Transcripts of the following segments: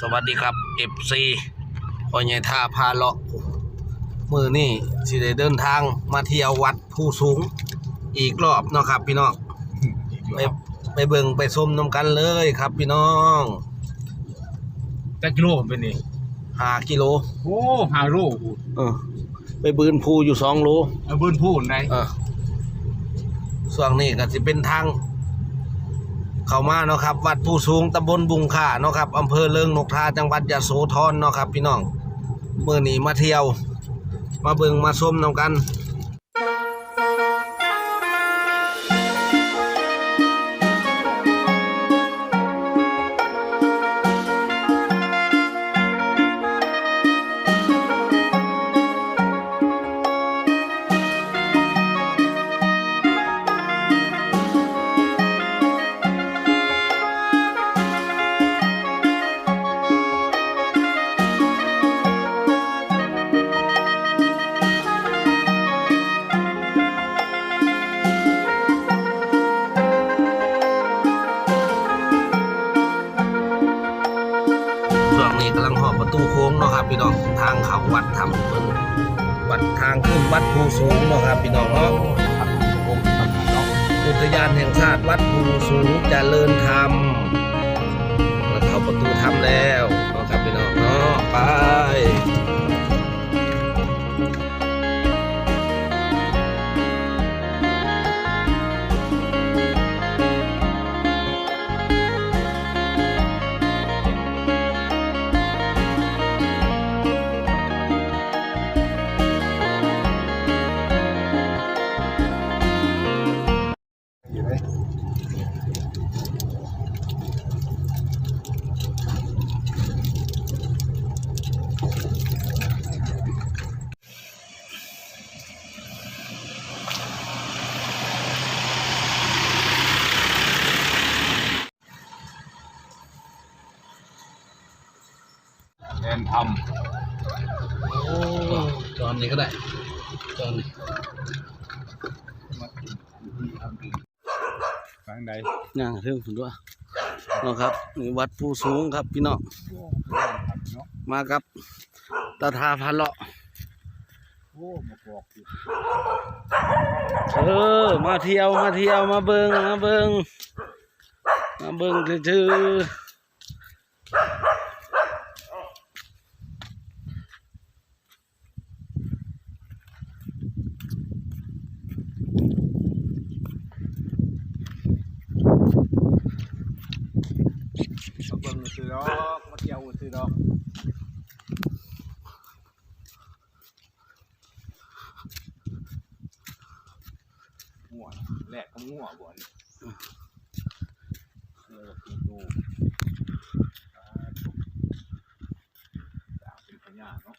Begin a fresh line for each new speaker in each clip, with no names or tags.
สวัสดีครับ FC พอใหญ่ท่าพาเลาะมือนี่สิได้เดินทางมาเที่ยววัดผู้สูง อีกรอบเนาะครับ พี่น้องไปไปเบิ่งไปชมน้ำกันเลยครับ พี่น้อง
จักกิโลผมเป็นนี่
ห้ากิโล
โอ้หาโลกู
เออไปบืนภูอยู่สองโล
เอาเบิ้นพูดไหน
เออส่วนนี้ก็สิเป็นทาง เข้ามาเนาะครับ วัดผู้สูงตำบลบุงค่าเนาะครับอำเภอเลิงนกทาจังหวัดยะโสธรเนาะครับ พี่น้องเมื่อนี้มาเที่ยว มาเบิ่งมาชมนำกัน กำลังหอบประตูโค้งเนาะครับพี่น้องทางเขาวัดทำเพิ่งวัดทางขึ้นวัดภูสูงเนาะครับพี่น้องเนาะอุทยานแห่งชาติวัดภูสูงจเจริญธรรมมาเข้าประตูถ้ำแล้วเนาะครับพี่น้องเนาะไป ย่างเรื่องผมด้วยเนาะครับนี่วัดภูสูงครับพี่น้อง
มาครับเนาะ
มากับตาทาพันเลาะเออมาเที่ยวมาเที่ยวมาเบิงมาเบิงมาเบิงเือ
มาเบิ่งซื้อดอกมาเที่ยวซื้อดอก หัวแหลกก็หัวบ่นเออดูจากเป็นพญาเนาะ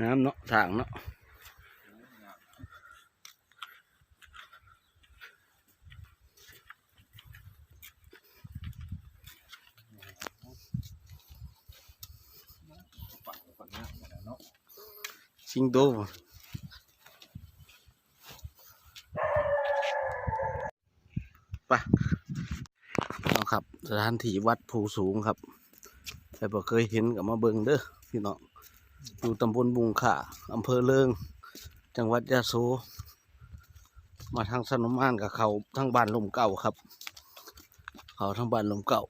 น้ำเนาะทางเนาะ
ฝั่งฝั่งนี้เหมือนกันเนาะ
สิงโตไปเนาะครับ สถานที่วัดภูสูงครับใครบ่เคยเห็นกับมาเบิงเด้อพี่น้องอยู่ตำบลบุงข่าอำเภอเลิง จังหวัดยะโสมาทางสนมานกับเขาทางบ้านลมเก่าครับ เขาทางบ้านลมเก่า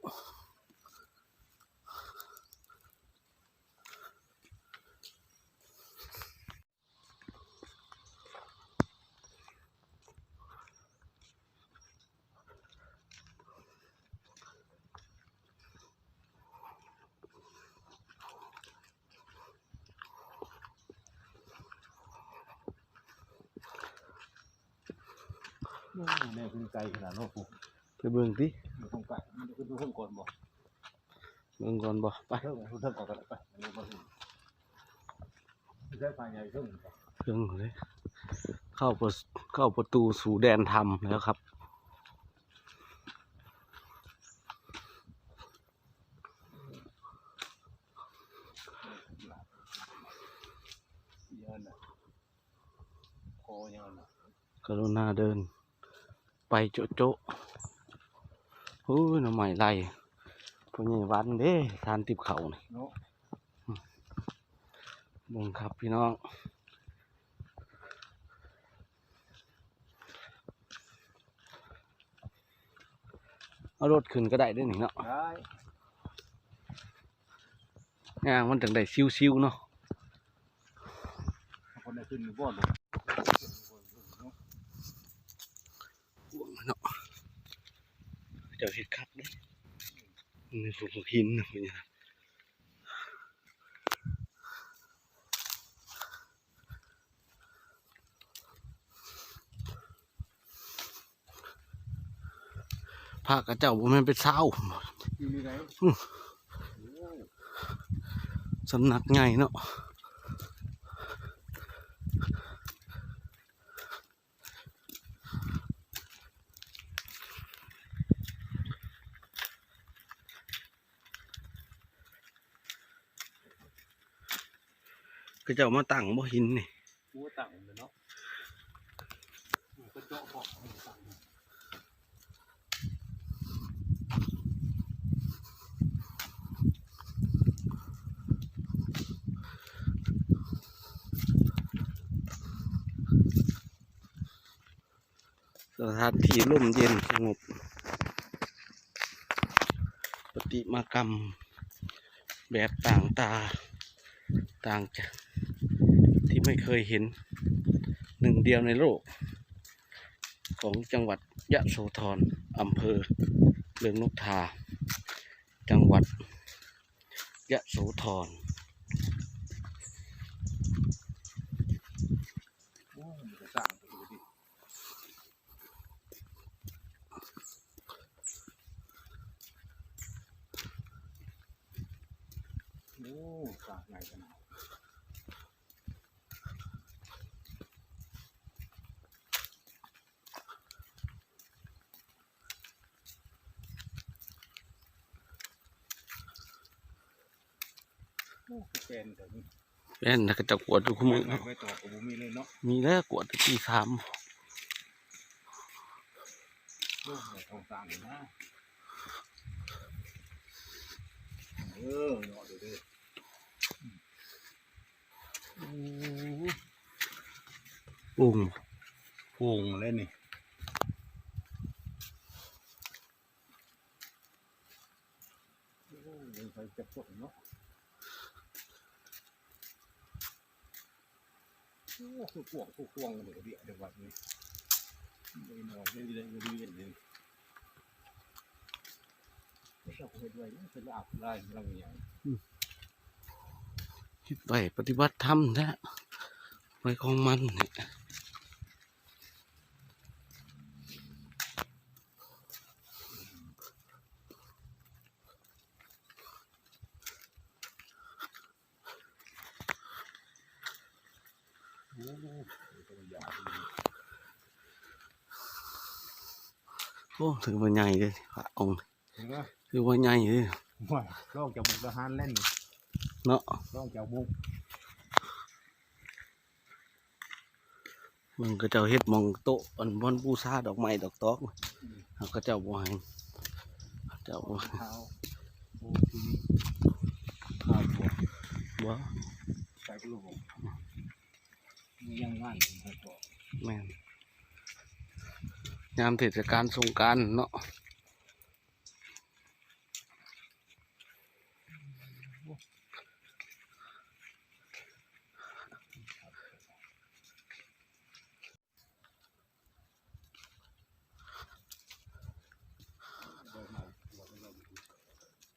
แม่คุณใจขนาดนั้นกู
ไปเบิ่งติ
ดูตรงไปมันดูดูเพิ่งก่อนบ่
เบิ่งก่อนบ่ไป
เพิ่งเพิ่งก่อนกันไปมันดูบ่ถึงได้ภายในเพิ่ง
เบิ่งเลยเข้าประเข้าประตูสู่แดนธรรมแล้วครับ
เยอะนะโคเยอะนะ
กรุณาเดิน ไปโจะโจะโอ้ยหน้ำใหม่ไรพ่อใหญ่วันเด้ทานติบเขานี่
เนาะ
เบิ่งครับพี่น้องเอารถขึ้นก็ได้เด้วยนี่เนาะ
ได้
งานมันจังได้ซิวๆเนาะ
คนได้ขึ้นบ่ลง
เนา เจ้าเห็ดคักเด้นี่พวกหินนะพี่นะพระกระเจ้าบ่แม่นเป็นเศร้า
อยู่นี่ไหน
สำนักใหญ่เนาะ ก็เจ้ามาตั้งบ่หินนี่
กูตั้งเลยเนาะก็เจาะของตั้ง
สถานที่ร่มเย็นสงบ ปฏิมากรรมแบบต่างตา ต่างจาก ที่ไม่เคยเห็นหนึ่งเดียวในโลก ของจังหวัดยะโสธรอำเภอเลืองนกทา จังหวัดยะโสธร
โอ้มันจะสร้างไปดูดิโอ้สร้างใหญ่ขนาด โอ้คือเป็นแต่นี่
แม่นนะก็จะกวดทุกมือ
ไม่ไม่ต่อกับบุมีเลยเนาะ
มีแล้วกวดที่สาม
โอ้ยทองสร้างอยู่นะเออเนาะเดี๋ยวดิ
ปุ่ง
พุงเล่นนี่โอ้ยยังใส่จับพวกเนาะ โอ้คือพวงคือพวงเดี๋ยวเดี๋ยวเดี๋ยววัดนี้ไม่นอนไม่ได้ไม่ได้เย็นเลยไม่ชอบเห็นไว้เนี่ยเป็นอาบลยรังอย่าง
คิดไปปฏิบัติธรรมนะไปของมันเนี่ย
โอ้เป็นอย่าง
โอ้ถือว่าใหญ่เลยพระองค์
เห็นไหม
ถือว่าใหญ่เลย
ว่าลองจากบุกทหารเล่น
เนาะ
ลองจากบุก
มันก็เจ้าเฮ็ดหมองโต๊ะอันบอนบูชาดอกไม้ดอกตอกเขาก็เจ้าบ่ให้เจ้าบ่ให้
เท้าโอ้ที่นี่ข้าวตัว
บ่
ใส่กระโหลกมียังง่ายผมให้ตัว
แม่น ยามเทศกาลสงการเนาะ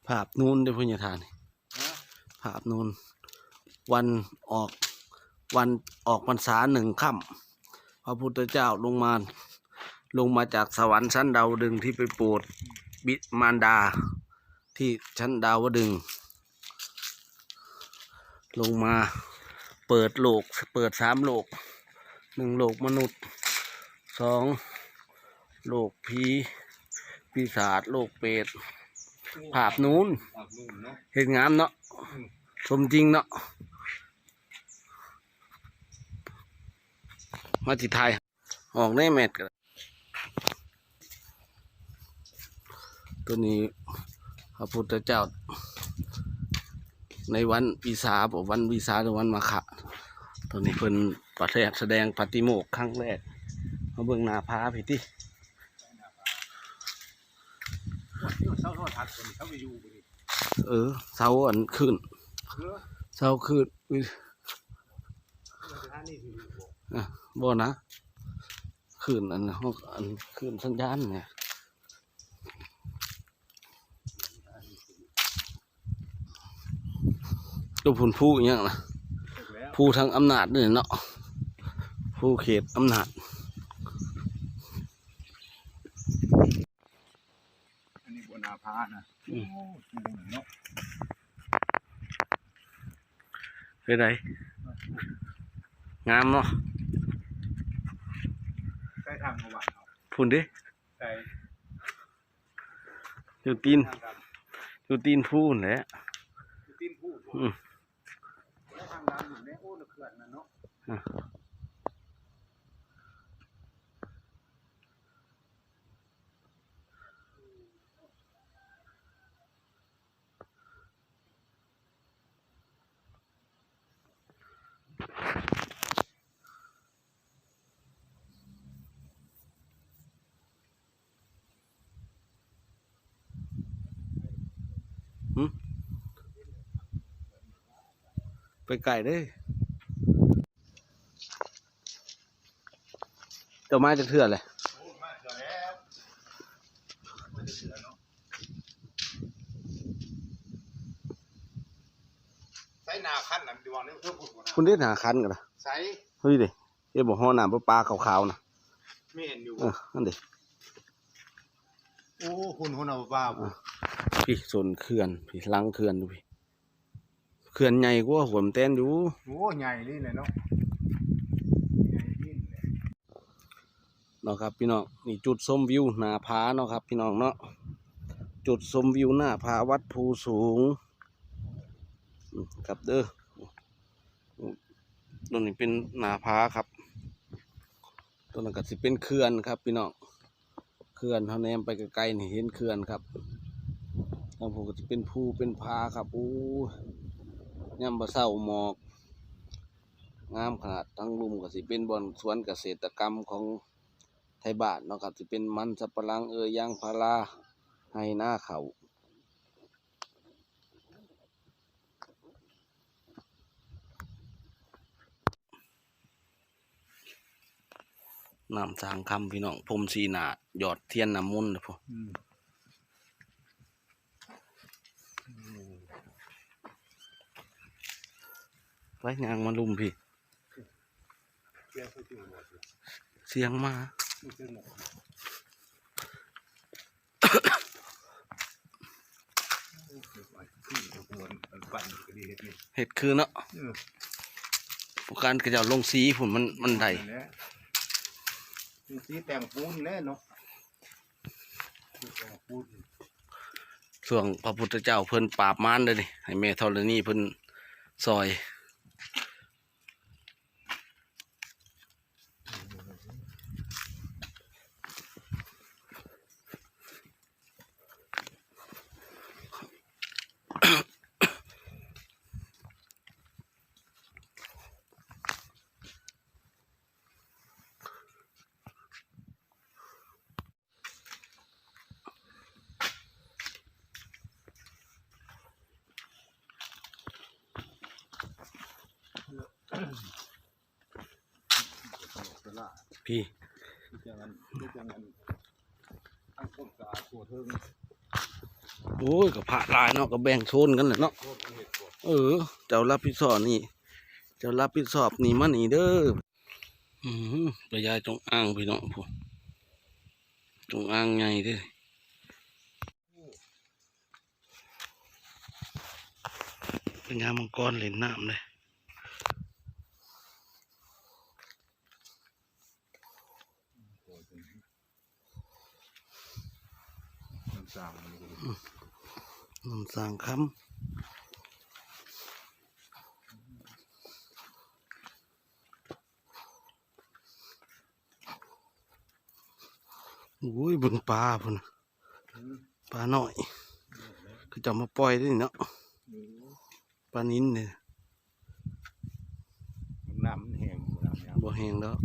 ภาพนูนเด้พุ่นทานภาพนูนวันออกวันออกพรรษาหนึ่งค่ำพระพุทธเจ้าลงมา ลงมาจากสวรรค์ชั้นดาวดึงที่ไปโปรดบิดมารดา ที่ชั้นดาวดึง ลงมาเปิดโลกเปิดสามโลกหนึ่งโลกมนุษย์สองโลกผีปีศาจโลกเปรตภาพนู้น
ภาพนู่นเห็
นงามเนาะสมจริงเนาะมาที่ไทยออกได้แมทกัน ตัวนี้พระพุทธเจ้า ในวันวิสาบอกวันวิสาหรือวันมาฆะตัวนี้เพิ่นประเทศแสดงปฏิโมกข์ครั้งแรกมาเบิ่งนาผาพี่ติ
เศร้าทอดทัดคนเขาไปอยู่ไปดิ
เออเสาอันขึ้น
เสา
ขึ้นบ่นะขึ้นอันอันขึ้นสัญญาณเนี่ย ก็พูนผู้อหย่างนะ
แล้ว
ผู้ทางอำนาจนี่เนาะผู้เขตอำนาจ
อันนี้บนอาพานะโอ้สูงเนาะ
เป็นไรงามเนาะ
ใกล้ทางเมื่อวานเอา
พูนดิ
ใกล้
อยู่ตีน
ทางด
อยู่ตีนผู้นั่นแหละำ
ตีนผู้
อืม
แล้วทางดำอยู่ในอ้นเขื่อนนะเนาะ
ไปไก่เด้เจ้าไม้จะเถื่อนเลย
โอ้มาเจอแล้วมันจะเสือเนาะใส่นาขั้นน่ะดีว่านี่เพื่อพูดก่อนนะ
คุณได้หาคันกันนะ
ใส่
เฮ้ยเด้เอ้บอกห้อน้ำปลาขาวๆนะ
ไม่เห็นอยู่
เออนั่นเด้
โอ้คุณคุณเอาบ้าบ่
พี่ส่วนเขื่อนพี่หลังเขื่อนดูพี่ เขื่อนใหญ่กว่าหัวมนเต้นอยู่
โอ้ใหญ่นี่เลยเนาะใหญ่นี่เลย
เนาะครับพี่น้องนี่จุดชมวิวหน้าผาเนาะครับพี่น้องเนาะจุดชมวิวหน้าผาวัดภูสูงอืมครับเด้อตัวนี้เป็นหน้าผาครับตัวนั้นก็สิเป็นเขื่อนครับ พี่น้องเขื่อนเท่าแนมไปไกลๆนี่เห็นเขื่อนครับทางผมก็จะเป็นภูเป็นผาครับอู้ ย่ำบะเศร้าหมอกงามขนาดทั้งลุมก็สิเป็นบอนสวนเกษตรกรรมของไทยบ้านเนาะครับสิเป็นมันสับปะหลังเอ่ยยางพาราให้หน้าเขาน้ำสางคำพี่น้องพรมสีหนาหยอดเทียนน้ำมุนต์เลยพอ ไว้ยางมาลุมพี่
เกี่ยวกับจุดหมดเลย
เสียงมา
ไม่ใช่หมดโอ้เดี๋ยวก่อนขึ้นขบวนอันปั่นก็ดีเฮ็ดนี่
เห็ดคือเนาะ
เออ
ผู้การกระเจ้าลงสีผุนมันมันได้
แหละมีสีแต่งปูนแน่เนาะสีแต่งปูน
ส่วงพระพุทธเจ้าเพิ่นปราบมารเลยนี่ให้แม่ธรณีเพิ่นซอย
ละ
พี่
ที่จะงันที่จะงันทั้งต้นสะอาดตัวเทิง
โอ้ยกับพระหลายเนาะก็แบ่งโซนกันแหละเนาะ
โคตรเห็ดตัว
เออ เจ้ารับผิดชอบนี่ เจ้ารับผิดชอบนี่มานี่เด้ออืมไปยายจงอ้างพี่น้องพวกจงอ้างไงเด้อเป็นยามังกรเล่นน้ำเลย
น้ำสางมันก็ดี
น้ำสางคำโอ้ยเบึงปลาพุ่นน่ะ
อืม
ปลาหน่อยก็จะเอามาปล่อยด้วยเนาะ
เออ
ปลานิ้นเนี่ย
น้ำมันแห้งน้ำยาม
บ่แห้งแล้ว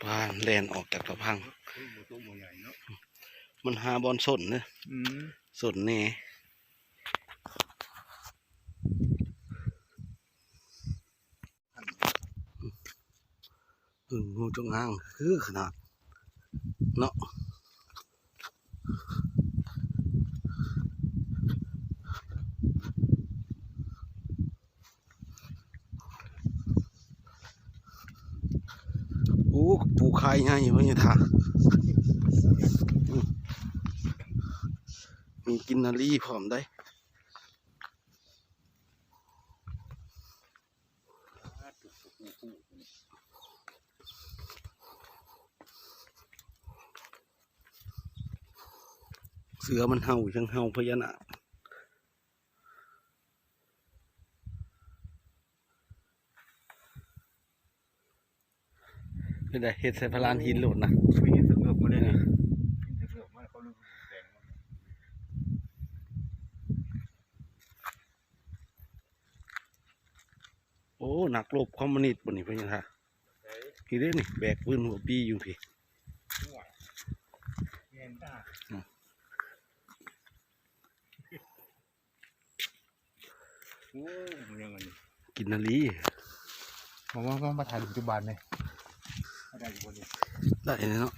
ปลาแลนออกจากกระพัง มันหาบอลสนเนอะสนแน่อืมงูจงอางคือขนาด เนาะ ปูไข่ไงวะเนี่ยท่ามีกินนารีพร้อมได้เสือมันเห่าจังเห่าพญานาค เป็นไงเห็ดใส่พลานหินโหลดนะ
ไม่เห็นสงบมาเลยนี่เห็นสงบมาเขาลูกแดงมา
โอ้หนักลบคอมมิวนิสต์บนนี่พญานาค
เฮ้ย
พี่เด้นี่แบกปืนหัวปีอยู่พี่
ห่วยแม่นตา
อืม
โอ้ยมันยังไงนี่
กินนารี
ผมว่าต้องมาถ่ายปัจจุบันเลยไม่ได้อยู่บนนี้
ได้เนาะ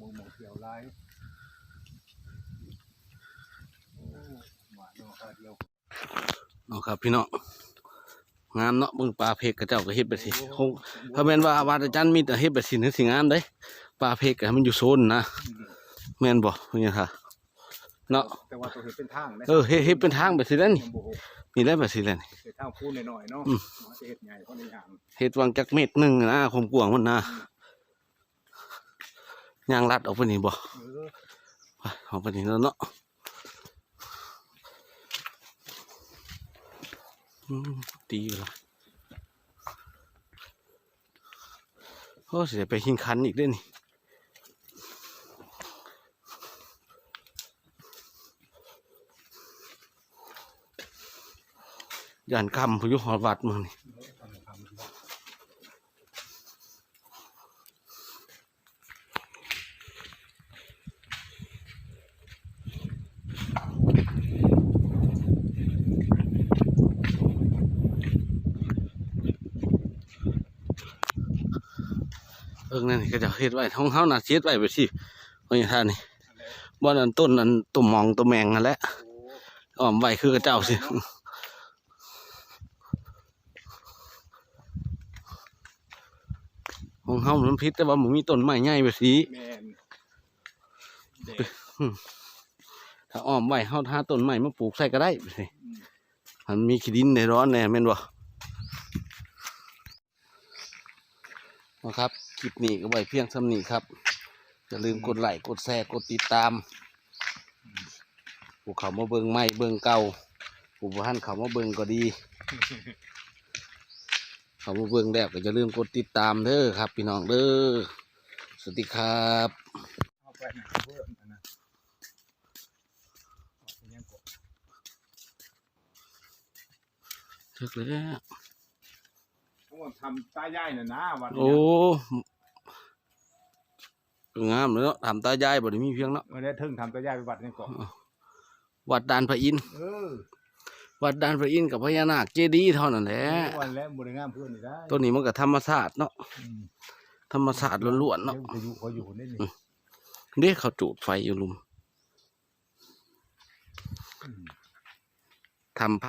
มองมองเขียวลายเนาะคาเนาะ
ครับพี่เนาะงามเนาะบิ่งปลาเพกกระเจ้าก็เฮ็ดไปสิคงถ้าแม่นว่าวาดอาจารย์มีแต่เฮ็ดไปสินึกสิงามเด้ปลาเพกก็มันอยู่โซนนะแม่นบ่พญานาค เนาะ
แต่ว่าตัวเห็นเป็นทางนะ
เออเฮ็ดเฮ็ดเป็นทางไปสิแล้วนี่
ยังบ่หก
นี่แหละไปสิแล้วนี่
เป็นทางพูดหน่อยๆเนาะ
อืม
มันจะเห็ดใหญ่เพราะในอย่าง
เฮ็ดวางจักเม็ดหนึงนะความกว้างมันนะยางลัดออกไปนี่บ่
เออ
ไปออกไปนี่แล้วเนาะอืมดีอยู่ละโอ้สิได้ไปหินคันอีกเด้อนี่ ยานคำพยุหอวัดมึงนี่เอิงนั่นก็จะเฮ็ดไว้ท้องเฮาน่ะเฮ็ดไว้ไปสิว่าอย่างท่านี่บ่นั่นต้นนั้นตุ่มมองตุ่มแมงนั่นแหละอ้อมไว้คือกระเจ้าสิ ของเฮามันพิษแต่ว่ามันมีต้นไม้ใหญ่ไปสิ
แม่นเด็ก
ถ้าอ้อมไว้เฮาหาต้นไม้มาปลูกใส่ก็ได้ไปสิ
อืม
มันมีขี้ดินในร้อนแน่แม่นบ่นะครับคลิปนี้ก็ไว้เพียงเท่านี้ครับอย่าลืมกดไลค์กดแชร์กดติดตามผู้เขามาเบิ่งใหม่เบิ่งเก่าผู้บ่ทันเขามาเบิ่งก็ดี เขามาเบิ่งแล้วก็อย่าลืมกดติดตามเด้อครับ พี่น้องเด้อสวัสดีครับ
เอาไปนะเพิ่มอันนะเอาไปยังกด
ถึกแล้ว
ทั้งหมดทำตาย่ายน่ะนะวันนี้
โอ้
นะ
งามเลยเนาะทำตายายบ่ได้มีเพียงเนาะ
วันนี้ถึงทำตาย่ายไปวัดนี่ก่อน
วัดดานพระอินทร์
เออ
วัดดานพระอินทร์กับพญานาคเจดีย์เท่านั้นแหละ
วันแล้วบริงามเพื่อนนี่ได้
ตัวนี้มันก็ธรรมศาสตร์เนาะ
อืม
ธรรมศาสตร์ล้วนๆ
เดี๋ย
เนาะ
วจะอยู่เขาอยู่นี่นี่
เด้เขาจูดไฟอยู่ลุม
อืม
ทำ